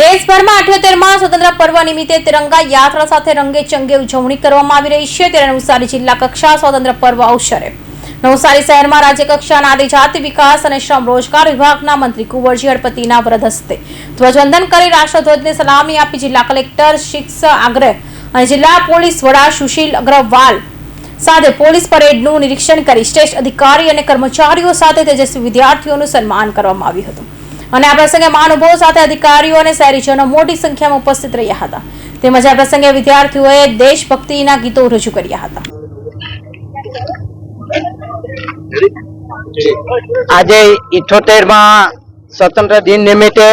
દેશભરમાં અઠ્યોતેરમાં સ્વતંત્ર પર્વ નિમિત્તે તિરંગા યાત્રા સાથે રંગે ચંગે ઉજવણી કરવામાં આવી રહી છે. ત્યારે નવસારી જિલ્લા કક્ષા સ્વતંત્ર પર્વ અવસરે નવસારી શહેરમાં રાજ્ય કક્ષાના આદિજાતિ વિકાસ અને શ્રમ રોજગાર વિભાગના મંત્રી કુંવરજી હળપતિના વ્રત હસ્તે ધ્વજવંદન કરી રાષ્ટ્રધ્વજને સલામી આપી જિલ્લા કલેક્ટર શિક્ષ આગ્રહ અને જિલ્લા પોલીસ વડા સુશીલ અગ્રવાલ સાથે પોલીસ પરેડનું નિરીક્ષણ કરી શ્રેષ્ઠ અધિકારી અને કર્મચારીઓ સાથે તેજસ્વી વિદ્યાર્થીઓનું સન્માન કરવામાં આવ્યું હતું. અને આ પ્રસંગે મહાનુભાવો સાથે અધિકારીઓ અને શહેરીજનો મોટી સંખ્યામાં ઉપસ્થિત રહ્યા હતા. તેમજ આ પ્રસંગે વિદ્યાર્થીઓએ દેશભક્તિના ગીતો રજૂ કર્યા હતા. આજે ઇઠોતેરમાં સ્વતંત્ર દિન નિમિત્તે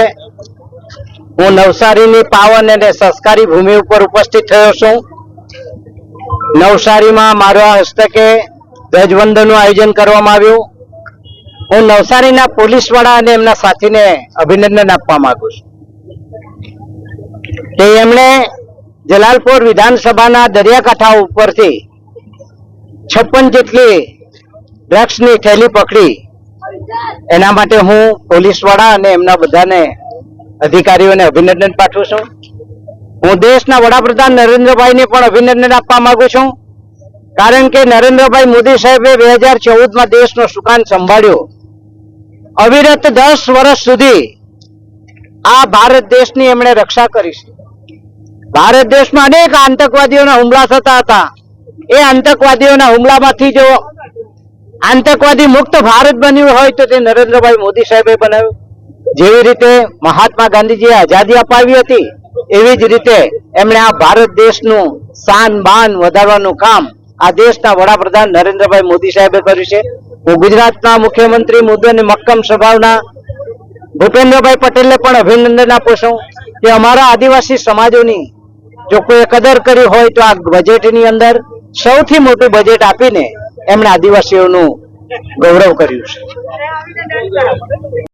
હું નવસારીની પાવન અને સંસ્કારી ભૂમિ ઉપર ઉપસ્થિત થયો છું. નવસારીમાં મારા હસ્તકે ધ્વજવંદનનું આયોજન કરવામાં આવ્યું. હું નવસારીના પોલીસ વડા અને એમના સાથીને અભિનંદન આપવા માંગુ છું. કે એમણે જલાલપુર વિધાનસભાના દરિયાકાંઠા ઉપરથી છપ્પન જેટલી ડ્રગ્સની થેલી પકડી. એના માટે હું પોલીસ વડા અને એમના બધાને અધિકારીઓને અભિનંદન પાઠવું છું. હું દેશના વડાપ્રધાન નરેન્દ્રભાઈને પણ અભિનંદન આપવા માંગુ છું. કારણ કે નરેન્દ્રભાઈ મોદી સાહેબે બે હજાર ચૌદમાં દેશનો સુકાન સંભાળ્યો. અવિરત દસ વર્ષ સુધી આ ભારત દેશની એમણે રક્ષા કરી છે. ભારત દેશમાં અનેક આતંકવાદીઓના હુમલા થતા હતા. એ આતંકવાદીઓના હુમલામાંથી જો આતંકવાદી મુક્ત ભારત બન્યું હોય તો તે નરેન્દ્રભાઈ મોદી સાહેબે બનાવ્યું. જેવી રીતે મહાત્મા ગાંધીજીએ આઝાદી અપાવી હતી, એવી જ રીતે એમણે આ ભારત દેશનું શાન બાન વધારવાનું કામ આ દેશના વડાપ્રધાન નરેન્દ્રભાઈ મોદી સાહેબે કર્યું છે. હું ગુજરાતના મુખ્યમંત્રી મુદ્દે મક્કમ સ્વભાવના ભૂપેન્દ્રભાઈ પટેલને પણ અભિનંદન આપું છું કે અમારા આદિવાસી સમાજોની જો કોઈ કદર કરી હોય તો આ બજેટની અંદર સૌથી મોટું બજેટ આપીને એમણે આદિવાસીઓનું ગૌરવ કર્યું છે.